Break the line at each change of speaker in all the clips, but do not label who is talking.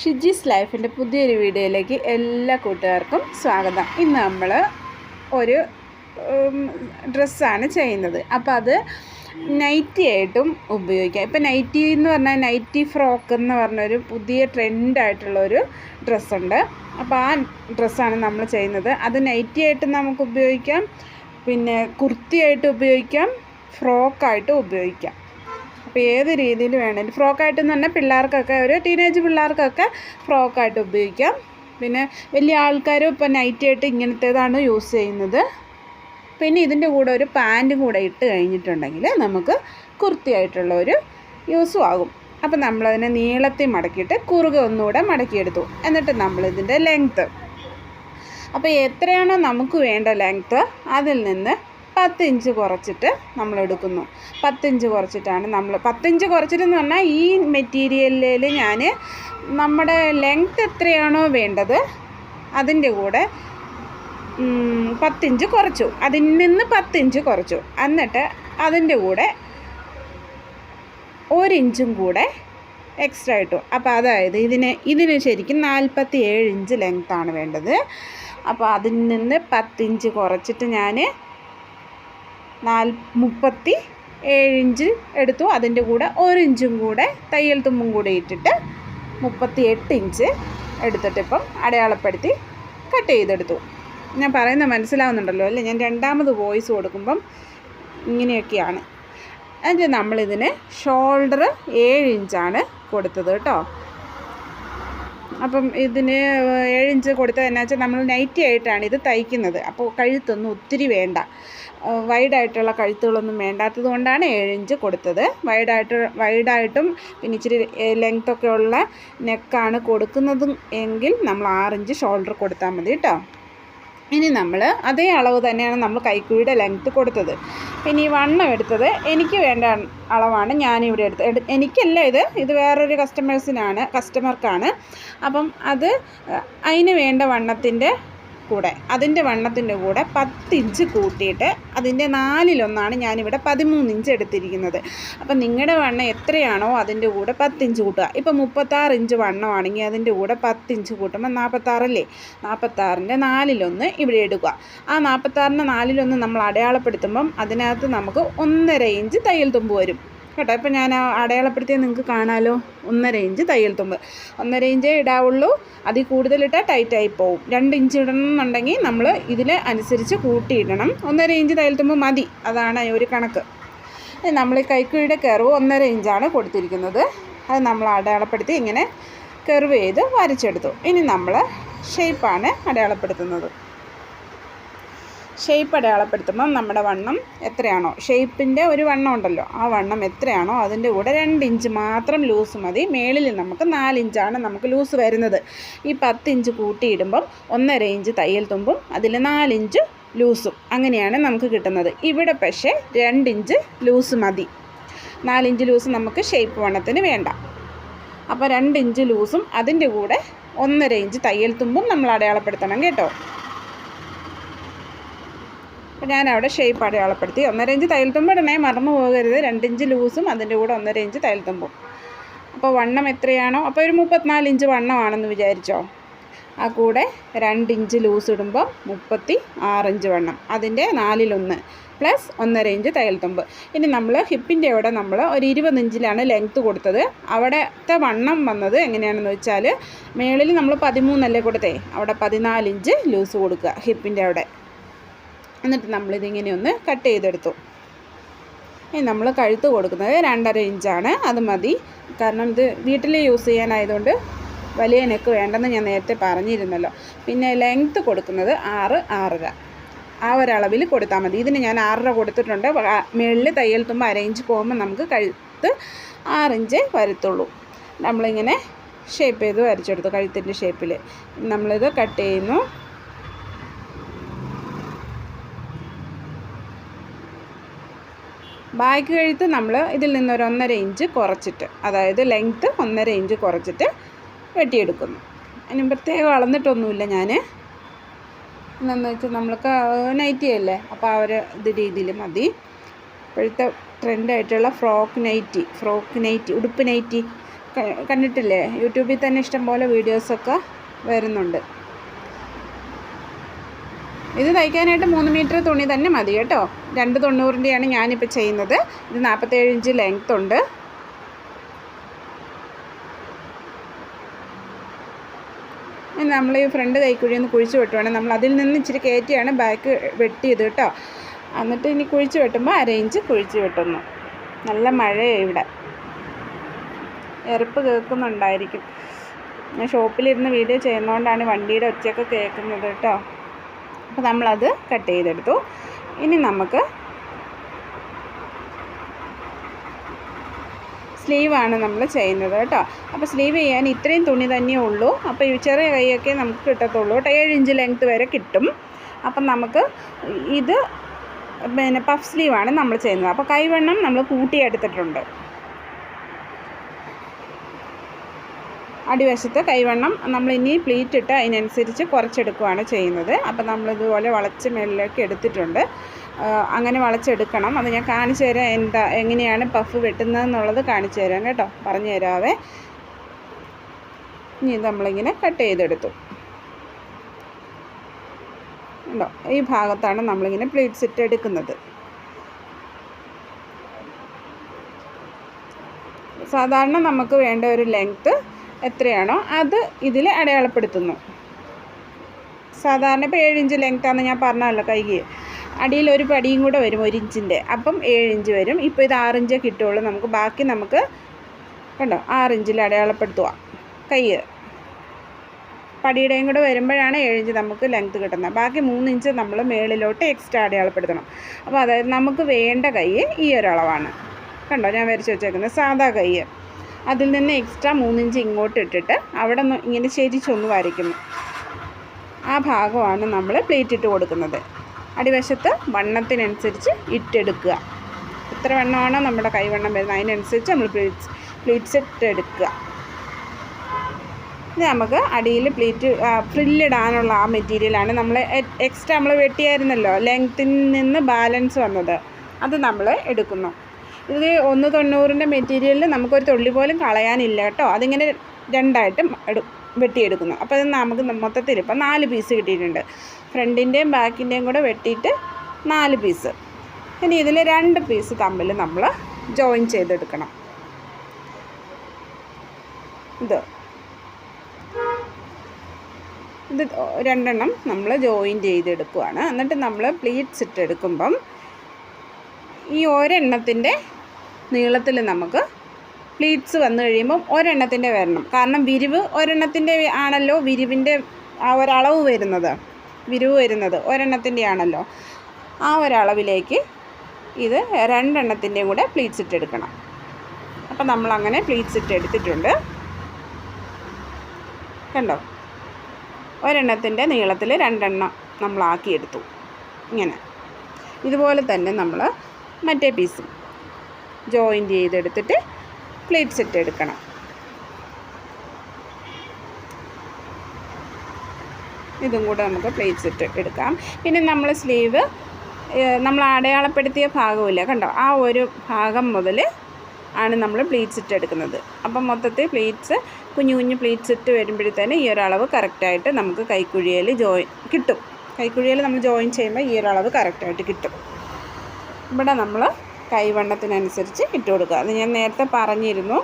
ഷിജീസ് ലൈഫിന്റെ പുതിയൊരു വീഡിയോയിലേക്ക് എല്ലാ കൂട്ടുകാർക്കും സ്വാഗതം. ഇന്ന് നമ്മൾ ഒരു ഡ്രസ്സാണ് ചെയ്യുന്നത്. അപ്പോൾ അത് നൈറ്റി ആയിട്ടും ഉപയോഗിക്കാം. ഇപ്പം നൈറ്റി എന്ന് പറഞ്ഞാൽ നൈറ്റി ഫ്രോക്ക് എന്ന് പറഞ്ഞൊരു പുതിയ ട്രെൻഡായിട്ടുള്ളൊരു ഡ്രസ്സുണ്ട്. അപ്പോൾ ആ ഡ്രസ്സാണ് നമ്മൾ ചെയ്യുന്നത്. അത് നൈറ്റി ആയിട്ട് നമുക്ക് ഉപയോഗിക്കാം. പിന്നെ കുർത്തിയായിട്ട് ഉപയോഗിക്കാം. ഫ്രോക്കായിട്ട് ഉപയോഗിക്കാം. അപ്പോൾ ഏത് രീതിയിൽ വേണമെങ്കിലും ഫ്രോക്കായിട്ടെന്ന് പറഞ്ഞാൽ പിള്ളേർക്കൊക്കെ ഒരു ടീനേജ് പിള്ളേർക്കൊക്കെ ഫ്രോക്കായിട്ട് ഉപയോഗിക്കാം. പിന്നെ വലിയ ആൾക്കാരും ഇപ്പോൾ നൈറ്റ് ആയിട്ട് ഇങ്ങനത്തേതാണ് യൂസ് ചെയ്യുന്നത്. പിന്നെ ഇതിന്റെ കൂടെ ഒരു പാന്റും കൂടെ ഇട്ട് കഴിഞ്ഞിട്ടുണ്ടെങ്കിൽ നമുക്ക് കുർത്തിയായിട്ടുള്ള ഒരു യൂസും ആകും. അപ്പോൾ നമ്മളതിനെ നീളത്തിൽ മടക്കിയിട്ട് കുറുകെ ഒന്നുകൂടെ മടക്കിയെടുത്തു. എന്നിട്ട് നമ്മളിതിന്റെ ലെങ്ത്ത് അപ്പോൾ എത്രയാണോ നമുക്ക് വേണ്ട ലെങ്ത്ത് അതിൽ നിന്ന് പത്ത് ഇഞ്ച് കുറച്ചിട്ട് നമ്മൾ എടുക്കുന്നു പത്തിഞ്ച് കുറച്ചിട്ടാണ് നമ്മൾ പത്തിഞ്ച് കുറച്ചിട്ടെന്ന് പറഞ്ഞാൽ ഈ മെറ്റീരിയലിൽ ഞാൻ നമ്മുടെ ലെങ്ത് എത്രയാണോ വേണ്ടത് അതിന്റെ കൂടെ പത്തിഞ്ച് കുറച്ചു. അതിൽ നിന്ന് പത്തിഞ്ച് കുറച്ചു. എന്നിട്ട് അതിന്റെ കൂടെ ഒരിഞ്ചും കൂടെ എക്സ്ട്രാ ഇട്ടു. അപ്പോൾ അതായത് ഇതിന് ഇതിന് ശരിക്കും നാൽപ്പത്തി ഏഴ് ഇഞ്ച് ലെങ്ത്താണ് വേണ്ടത്. അപ്പോൾ അതിൽ നിന്ന് പത്തിഞ്ച് കുറച്ചിട്ട് ഞാൻ നാൽ മുപ്പത്തി ഏഴ് ഇഞ്ച് എടുത്തു. അതിന്റെ കൂടെ ഒരു ഇഞ്ചും കൂടെ തയ്യൽ തുമ്പും കൂടെ ഇട്ടിട്ട് മുപ്പത്തി എട്ട് ഇഞ്ച് എടുത്തിട്ട് ഇപ്പം അടയാളപ്പെടുത്തി കട്ട് ചെയ്തെടുത്തു. ഞാൻ പറയുന്നത് മനസ്സിലാവുന്നുണ്ടല്ലോ അല്ലേ? ഞാൻ രണ്ടാമത് വോയിസ് കൊടുക്കുമ്പം ഇങ്ങനെയൊക്കെയാണ്. എന്നിട്ട് നമ്മളിതിന് ഷോൾഡർ ഏഴ് ഇഞ്ചാണ് കൊടുത്തത് കേട്ടോ. അപ്പം ഇതിന് ഏഴ് ഇഞ്ച് കൊടുത്തത് വെച്ചാൽ നമ്മൾ നൈറ്റി ആയിട്ടാണ് ഇത് തയ്ക്കുന്നത്. അപ്പോൾ കഴുത്തൊന്നും ഒത്തിരി വേണ്ട. വൈഡായിട്ടുള്ള കഴുത്തുകളൊന്നും വേണ്ടാത്തത് കൊണ്ടാണ് ഏഴ് ഇഞ്ച് കൊടുത്തത്. വൈഡായിട്ട് വൈഡായിട്ടും പിന്നെ ഇച്ചിരി ലെങ്ത്തൊക്കെ ഉള്ള നെക്കാണ് കൊടുക്കുന്നത് എങ്കിൽ നമ്മൾ ആറിഞ്ച് ഷോൾഡർ കൊടുത്താൽ മതി കേട്ടോ. ഇനി നമ്മൾ അതേ അളവ് തന്നെയാണ് നമ്മൾ കൈക്കുഴിയുടെ ലെങ്ത്ത് കൊടുത്തത്. പിന്നെ ഈ വണ്ണം എടുത്തത് എനിക്ക് വേണ്ട അളവാണ് ഞാനിവിടെ എടുത്തത്. എനിക്കല്ല ഇത് ഇത് വേറൊരു കസ്റ്റമേഴ്സിനാണ് കസ്റ്റമർക്കാണ് അപ്പം അത് അതിന് വേണ്ട വണ്ണത്തിന്റെ കൂടെ അതിന്റെ വണ്ണത്തിന്റെ കൂടെ പത്ത് ഇഞ്ച് കൂട്ടിയിട്ട് അതിന്റെ നാലിലൊന്നാണ് ഞാനിവിടെ പതിമൂന്ന് ഇഞ്ച് എടുത്തിരിക്കുന്നത്. അപ്പം നിങ്ങളുടെ വണ്ണം എത്രയാണോ അതിന്റെ കൂടെ പത്ത് ഇഞ്ച് കൂട്ടുക. ഇപ്പം മുപ്പത്താറ് ഇഞ്ച് വണ്ണമാണെങ്കിൽ അതിന്റെ കൂടെ പത്ത് ഇഞ്ച് കൂട്ടുമ്പോൾ നാൽപ്പത്താറല്ലേ? നാൽപ്പത്താറിന്റെ നാലിലൊന്ന് ഇവിടെ എടുക്കുക. ആ നാൽപ്പത്താറിന്റെ നാലിലൊന്ന് നമ്മൾ അടയാളപ്പെടുത്തുമ്പം അതിനകത്ത് നമുക്ക് ഒന്നര ഇഞ്ച് തയ്യൽ തുമ്പ് വരും. കേട്ടോ ഇപ്പം ഞാൻ അടയാളപ്പെടുത്തിയാൽ നിങ്ങൾക്ക് കാണാമല്ലോ ഒന്നര ഇഞ്ച് തയ്യൽ തുമ്പ്. ഒന്നര ഇഞ്ചേ ഇടാവുള്ളൂ. അതിൽ കൂടുതലിട്ടാൽ ടൈറ്റായി പോവും. രണ്ട് ഇഞ്ച് ഇടണമെന്നുണ്ടെങ്കിൽ നമ്മൾ ഇതിൽ അനുസരിച്ച് കൂട്ടിയിടണം. ഒന്നര ഇഞ്ച് തയ്യൽ തുമ്പ് മതി. അതാണ് ഒരു കണക്ക്. നമ്മൾ ഈ കൈക്കുഴിയുടെ കെർവ് ഒന്നര ഇഞ്ചാണ് കൊടുത്തിരിക്കുന്നത്. അത് നമ്മൾ അടയാളപ്പെടുത്തി ഇങ്ങനെ കെർവ് ചെയ്ത് വരച്ചെടുത്തു. ഇനി നമ്മൾ ഷേപ്പാണ് അടയാളപ്പെടുത്തുന്നത്. ഷേപ്പ് അടയാളപ്പെടുത്തുമ്പം നമ്മുടെ വണ്ണം എത്രയാണോ? ഷേപ്പിന്റെ ഒരു വണ്ണം ഉണ്ടല്ലോ. ആ വണ്ണം എത്രയാണോ? അതിന്റെ കൂടെ രണ്ട് ഇഞ്ച് മാത്രം ലൂസ് മതി. മേളിൽ നമുക്ക് നാലിഞ്ചാണ് നമുക്ക് ലൂസ് വരുന്നത്. ഈ പത്ത് ഇഞ്ച് കൂട്ടിയിടുമ്പം ഒന്നര ഇഞ്ച് തയ്യൽ തുമ്പും അതിൽ നാലിഞ്ച് ലൂസും അങ്ങനെയാണ് നമുക്ക് കിട്ടുന്നത്. ഇവിടെ പക്ഷേ രണ്ടിഞ്ച് ലൂസ് മതി. നാലിഞ്ച് ലൂസ് നമുക്ക് ഷേപ്പ് വണ്ണത്തിന് വേണ്ട. അപ്പോൾ രണ്ട് ഇഞ്ച് ലൂസും അതിന്റെ കൂടെ ഒന്നര ഇഞ്ച് തയ്യൽ തുമ്പും നമ്മൾ അടയാളപ്പെടുത്തണം കേട്ടോ. അപ്പോൾ ഞാൻ അവിടെ ഷേപ്പ് അടയാളപ്പെടുത്തി. ഒന്നര ഇഞ്ച് തയ്യൽ തുമ്പ് ഇടണേ മറന്നു പോകരുത്. രണ്ട് ഇഞ്ച് ലൂസും അതിന്റെ കൂടെ ഒന്നര ഇഞ്ച് തയ്യൽ തുമ്പും. അപ്പോൾ വണ്ണം എത്രയാണോ? അപ്പോൾ ഒരു മുപ്പത്തിനാല് ഇഞ്ച് വണ്ണമാണെന്ന് വിചാരിച്ചോ? ആ കൂടെ രണ്ട് ഇഞ്ച് ലൂസ് ഇടുമ്പോൾ മുപ്പത്തി ആറിഞ്ച് വണ്ണം. അതിന്റെ നാലിലൊന്ന് പ്ലസ് ഒന്നര ഇഞ്ച് തയ്യൽ തുമ്പ്. ഇനി നമ്മൾ ഹിപ്പിന്റെ അവിടെ നമ്മൾ ഒരു ഇരുപത് ഇഞ്ചിലാണ് ലെങ്ത്ത് കൊടുത്തത്. അവിടുത്തെ വണ്ണം വന്നത് എങ്ങനെയാണെന്ന് വെച്ചാൽ മേളിൽ നമ്മൾ പതിമൂന്നല്ലേ കൊടുത്തേ? അവിടെ പതിനാലിഞ്ച് ലൂസ് കൊടുക്കുക ഹിപ്പിന്റെ അവിടെ. എന്നിട്ട് നമ്മളിതിങ്ങനെ ഒന്ന് കട്ട് ചെയ്തെടുത്തു. ഇനി നമ്മൾ കഴുത്ത് കൊടുക്കുന്നത് രണ്ടര ഇഞ്ചാണ്. അത് മതി. കാരണം ഇത് വീട്ടിൽ യൂസ് ചെയ്യാനായതുകൊണ്ട് വലിയ നെക്ക് വേണ്ടെന്ന് ഞാൻ നേരത്തെ പറഞ്ഞിരുന്നല്ലോ. പിന്നെ ലെങ്ത്ത് കൊടുക്കുന്നത് ആറ് ആറര. ആ ഒരളവിൽ കൊടുത്താൽ മതി. ഇതിന് ഞാൻ ആറര കൊടുത്തിട്ടുണ്ട്. മുകളിൽ തയ്യൽ തുമ്പോൾ അര ഇഞ്ച് പോകുമ്പോൾ നമുക്ക് കഴുത്ത് ആറിഞ്ച് വരത്തുള്ളൂ. നമ്മളിങ്ങനെ ഷേപ്പ് ചെയ്ത് വരച്ചെടുത്തു കഴുത്തിന്റെ ഷേപ്പിൽ നമ്മളിത് കട്ട് ചെയ്യുന്നു. ബാക്ക് കഴുത്ത് നമ്മൾ ഇതിൽ നിന്നൊരു ഒന്നര ഇഞ്ച് കുറച്ചിട്ട് അതായത് ലെങ്ത്ത് ഒന്നര ഇഞ്ച് കുറച്ചിട്ട് വെട്ടിയെടുക്കുന്നു. അതിന് പ്രത്യേകം അളന്നിട്ടൊന്നുമില്ല ഞാൻ എന്നു വെച്ചാൽ നമ്മൾക്ക് നൈറ്റി അല്ലേ? അപ്പോൾ ആ ഒരു ഇത് രീതിയിൽ മതി. ഇപ്പോഴത്തെ ട്രെൻഡായിട്ടുള്ള ഫ്രോക്ക് നൈറ്റി ഫ്രോക്ക് നൈറ്റി ഉടുപ്പ് നൈറ്റി കണ്ടിട്ടില്ലേ? യൂട്യൂബിൽ തന്നെ ഇഷ്ടംപോലെ വീഡിയോസൊക്കെ വരുന്നുണ്ട്. ഇത് തയ്ക്കാനായിട്ട് മൂന്ന് മീറ്റർ തുണി തന്നെ മതി കേട്ടോ. രണ്ട് തൊണ്ണൂറിന്റെയാണ് ഞാനിപ്പോൾ ചെയ്യുന്നത്. ഇത് നാൽപ്പത്തേഴ് ഇഞ്ച് ലെങ്ത് ഉണ്ട്. നമ്മൾ ഈ ഫ്രണ്ട് കൈക്കുഴി ഒന്ന് കുഴിച്ച് വെട്ടുവാണ്. നമ്മൾ അതിൽ നിന്ന് ഇച്ചിരി കയറ്റിയാണ് ബാക്ക് വെട്ടിയത് കേട്ടോ. എന്നിട്ട് ഇനി കുഴിച്ച് വെട്ടുമ്പോൾ അര ഇഞ്ച് കുഴിച്ച് വെട്ടുന്നു. നല്ല മഴയാണ് ഇവിടെ. എറുപ്പ് കേൾക്കുന്നുണ്ടായിരിക്കും. ഞാൻ ഷോപ്പിലിരുന്ന് വീഡിയോ ചെയ്യുന്നതുകൊണ്ടാണ് വണ്ടിയുടെ ഒച്ചയൊക്കെ കേൾക്കുന്നത് കേട്ടോ. അപ്പോൾ നമ്മളത് കട്ട് ചെയ്തെടുത്തു. ഇനി നമുക്ക് സ്ലീവാണ് നമ്മൾ ചെയ്യുന്നത് കേട്ടോ. അപ്പോൾ സ്ലീവ് ചെയ്യാൻ ഇത്രയും തുണി തന്നെ ഉള്ളൂ. അപ്പോൾ ഈ ചെറിയ കൈയൊക്കെ നമുക്ക് കിട്ടത്തുള്ളൂ കേട്ടോ. ഏഴ് ഇഞ്ച് ലെങ്ത് വരെ കിട്ടും. അപ്പം നമുക്ക് ഇത് പിന്നെ പഫ് സ്ലീവാണ് നമ്മൾ ചെയ്യുന്നത്. അപ്പോൾ കൈവണ്ണം നമ്മൾ കൂട്ടിയെടുത്തിട്ടുണ്ട് അടിവശത്ത് കൈവണ്ണം നമ്മൾ ഇനി പ്ലീറ്റ് ഇട്ട് അതിനനുസരിച്ച് കുറച്ചെടുക്കുകയാണ് ചെയ്യുന്നത്. അപ്പോൾ നമ്മളിതുപോലെ വളച്ച് മേളിലേക്ക് എടുത്തിട്ടുണ്ട്. അങ്ങനെ വളച്ചെടുക്കണം. അത് ഞാൻ കാണിച്ചു തരാം എന്താ എങ്ങനെയാണ് പഫ് വെട്ടുന്നതെന്നുള്ളത് കാണിച്ചു തരാം കേട്ടോ. പറഞ്ഞു തരാവേ. ഇനി നമ്മളിങ്ങനെ കട്ട് ചെയ്തെടുത്തു. ഉണ്ടോ ഈ ഭാഗത്താണ് നമ്മളിങ്ങനെ പ്ലീറ്റ്സ് ഇട്ട് എടുക്കുന്നത്. സാധാരണ നമുക്ക് വേണ്ട ഒരു ലെങ്ത്ത് എത്രയാണോ അത് ഇതിൽ അടയാളപ്പെടുത്തുന്നു. സാധാരണ ഇപ്പോൾ ഏഴ് ഇഞ്ച് ലെങ്ത്താണ് ഞാൻ പറഞ്ഞല്ലോ കൈക്ക് അടിയിൽ ഒരു പടിയും കൂടെ വരും ഒരു ഇഞ്ചിന്റെ അപ്പം ഏഴ് ഇഞ്ച് വരും. ഇപ്പോൾ ഇത് ആറിഞ്ചേ കിട്ടുള്ളൂ നമുക്ക് ബാക്കി നമുക്ക് കണ്ടോ? ആറിഞ്ചിൽ അടയാളപ്പെടുത്തുക. കൈ പടിയുടെയും കൂടെ വരുമ്പോഴാണ് ഏഴിഞ്ച് നമുക്ക് ലെങ്ത്ത് കിട്ടുന്നത്. ബാക്കി മൂന്നിഞ്ച് നമ്മൾ മേളിലോട്ട് എക്സ്ട്രാ അടയാളപ്പെടുത്തണം. അപ്പോൾ അതായത് നമുക്ക് വേണ്ട കൈ ഈ ഒരളവാണ് കണ്ടോ? ഞാൻ വരച്ച് വെച്ചേക്കുന്നത്. സാധാ കൈ. അതിൽ നിന്ന് എക്സ്ട്രാ മൂന്നിഞ്ച് ഇങ്ങോട്ട് ഇട്ടിട്ട് അവിടെ ഇങ്ങനെ ശരിച്ചൊന്ന് വരയ്ക്കുന്നു ആ ഭാഗമാണ് നമ്മൾ പ്ലേറ്റ് ഇട്ട് കൊടുക്കുന്നത്. അടിവശത്ത് വണ്ണത്തിനനുസരിച്ച് ഇട്ടെടുക്കുക. എത്ര വണ്ണമാണോ നമ്മുടെ കൈവണ്ണം വരുന്നത് അതിനനുസരിച്ച് നമ്മൾ പ്ലേറ്റ്സ് പ്ലേറ്റ്സ് ഇട്ടെടുക്കുക. ഇത് നമുക്ക് അടിയിൽ പ്ലേറ്റ് ഫ്രില്ലിടാനുള്ള ആ മെറ്റീരിയലാണ് നമ്മൾ എക്സ്ട്രാ നമ്മൾ വെട്ടിയായിരുന്നല്ലോ ലെങ്ത്തിൽ നിന്ന് ബാലൻസ് വന്നത്. അത് നമ്മൾ എടുക്കുന്നു. ഇത് ഒന്ന് തൊണ്ണൂറിന്റെ മെറ്റീരിയലിൽ നമുക്കൊരു തുള്ളി പോലും കളയാനില്ല കേട്ടോ. അതിങ്ങനെ രണ്ടായിട്ട് എടു വെട്ടിയെടുക്കുന്നു. അപ്പോൾ ഇത് നമുക്ക് മൊത്തത്തിൽ ഇപ്പം നാല് പീസ് കിട്ടിയിട്ടുണ്ട്. ഫ്രണ്ടിന്റെയും ബാക്കിന്റെയും കൂടെ വെട്ടിയിട്ട് നാല് പീസ്. ഇനി ഇതിൽ രണ്ട് പീസ് തമ്മിൽ നമ്മൾ ജോയിൻ ചെയ്തെടുക്കണം. ഇത്. ഇത് രണ്ടെണ്ണം നമ്മൾ ജോയിൻ ചെയ്തെടുക്കുവാണ്. എന്നിട്ട് നമ്മൾ പ്ലീറ്റ്സ് ഇട്ടെടുക്കുമ്പം ഈ ഒരെണ്ണത്തിന്റെ നീളത്തിൽ നമുക്ക് പ്ലീറ്റ്സ് വന്നു കഴിയുമ്പം ഒരെണ്ണത്തിന്റെ വരണം. കാരണം വിരിവ് ഒരെണ്ണത്തിന്റെ ആണല്ലോ വിരിവിന്റെ ആ ഒരളവ് വരുന്നത്. വിരിവ് വരുന്നത് ഒരെണ്ണത്തിന്റെ ആണല്ലോ. ആ ഒരളവിലേക്ക് ഇത് രണ്ടെണ്ണത്തിന്റെയും കൂടെ പ്ലീറ്റ്സ് ഇട്ടെടുക്കണം. അപ്പം നമ്മളങ്ങനെ പ്ലീറ്റ്സ് ഇട്ട് എടുത്തിട്ടുണ്ട് കണ്ടോ? ഒരെണ്ണത്തിന്റെ നീളത്തിൽ രണ്ടെണ്ണം നമ്മളാക്കിയെടുത്തു. ഇങ്ങനെ. ഇതുപോലെ തന്നെ നമ്മൾ മറ്റേ പീസും. ജോയിന്റ് ചെയ്തെടുത്തിട്ട് പ്ലേറ്റ് സെറ്റ് എടുക്കണം. ഇതും കൂടെ നമുക്ക് പ്ലേറ്റ് സെറ്റ് എടുക്കാം. പിന്നെ നമ്മൾ സ്ലീവ് നമ്മൾ അടയാളപ്പെടുത്തിയ ഭാഗമില്ല കണ്ടോ? ആ ഒരു ഭാഗം മുതൽ ആണ് നമ്മൾ പ്ലേറ്റ് സെറ്റ് എടുക്കുന്നത്. അപ്പം മൊത്തത്തിൽ പ്ലീറ്റ്സ് കുഞ്ഞു കുഞ്ഞു പ്ലീറ്റ് സെറ്റ് വരുമ്പോഴത്തേന് ഈ ഒരളവ് കറക്റ്റായിട്ട് നമുക്ക് കൈക്കുഴിയിൽ ജോയിൻ കിട്ടും. കൈക്കുഴിയിൽ നമ്മൾ ജോയിൻ ചെയ്യുമ്പോൾ ഈ ഒരളവ് കറക്റ്റായിട്ട് കിട്ടും. ഇവിടെ നമ്മൾ കൈവണ്ണത്തിനനുസരിച്ച് ഇട്ട് കൊടുക്കുക. അത് ഞാൻ നേരത്തെ പറഞ്ഞിരുന്നു.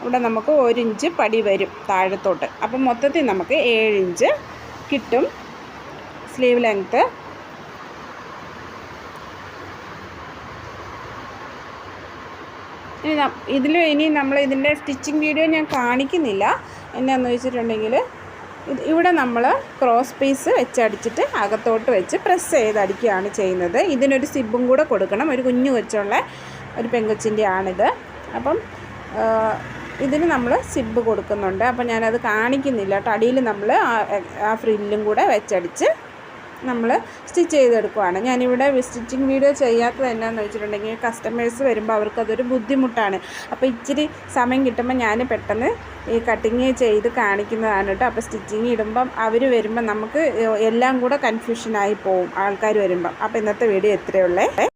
ഇവിടെ നമുക്ക് ഒരു ഇഞ്ച് പടി വരും താഴത്തോട്ട്. അപ്പം മൊത്തത്തിൽ നമുക്ക് ഏഴ് ഇഞ്ച് കിട്ടും സ്ലീവ് ലെങ്ത്ത് ഇതിൽ ഇനി നമ്മൾ ഇതിന്റെ സ്റ്റിച്ചിങ് വീഡിയോ ഞാൻ കാണിക്കുന്നില്ല. എന്നാന്ന് വെച്ചിട്ടുണ്ടെങ്കിൽ ഇവിടെ നമ്മൾ ക്രോസ് പീസ് വെച്ചടിച്ചിട്ട് അകത്തോട്ട് വെച്ച് പ്രസ് ചെയ്ത് അടിക്കുകയാണ് ചെയ്യുന്നത്. ഇതിനൊരു സിബും കൂടെ കൊടുക്കണം. ഒരു കുഞ്ഞു കൊച്ചുള്ള ഒരു പെങ്കൊച്ചിന്റെ ആണിത്. അപ്പം ഇതിന് നമ്മൾ സിബ് കൊടുക്കുന്നുണ്ട്. അപ്പം ഞാനത് കാണിക്കുന്നില്ല. കേട്ടോ അടിയിൽ നമ്മൾ ആ ഫ്രില്ലും കൂടെ വെച്ചടിച്ച് നമ്മൾ സ്റ്റിച്ച് ചെയ്തെടുക്കുവാണ്. ഞാനിവിടെ സ്റ്റിച്ചിങ് വീഡിയോ ചെയ്യാത്തത് എന്നാന്ന് വെച്ചിട്ടുണ്ടെങ്കിൽ കസ്റ്റമേഴ്സ് വരുമ്പോൾ അവർക്കതൊരു ബുദ്ധിമുട്ടാണ്. അപ്പോൾ ഇച്ചിരി സമയം കിട്ടുമ്പോൾ ഞാൻ പെട്ടെന്ന് ഈ കട്ടിങ് ചെയ്ത് കാണിക്കുന്നതാണ് കേട്ടോ. അപ്പോൾ സ്റ്റിച്ചിങ് ഇടുമ്പം അവർ വരുമ്പം നമുക്ക് എല്ലാം കൂടെ കൺഫ്യൂഷനായി പോവും ആൾക്കാർ വരുമ്പം. അപ്പോൾ ഇന്നത്തെ വീഡിയോ എത്രയുള്ളേ